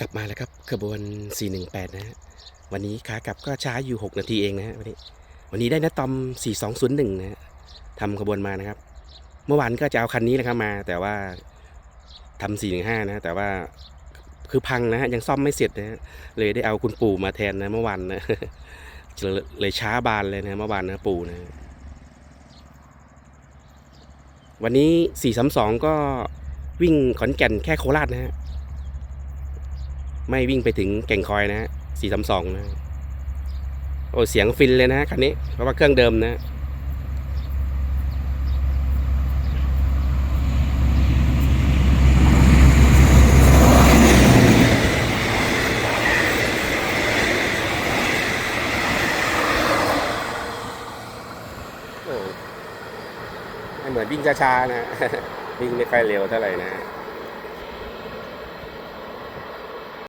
กลับมาแล้วครับขบวน 418 นะฮะวันนี้ขากลับก็ช้าอยู่ 6 นาทีเองนะฮะวันนี้ วันนี้ได้นะตอม 4201 นะฮะทำขบวนมานะครับ เมื่อวานก็จะเอาคันนี้นะครับมา แต่ว่าทำ415 นะ แต่ว่าคือพังนะฮะยังซ่อมไม่เสร็จนะฮะเลยได้เอาคุณปู่มาแทนนะเมื่อวานนะเลยช้าบานเลยนะเมื่อวานนะปู่นะวันนี้ 432 ก็วิ่งขอนแก่นแค่โคราชนะฮะ ไม่วิ่งไปถึงแก่งคอยนะฮะ432นะ โอ้เสียงฟินเลยนะฮะคันนี้ เพราะว่าเครื่องเดิมนะโอ้ไม่เหมือนวิ่งช้าๆนะ วิ่งไม่ค่อยเร็วเท่าไหร่นะ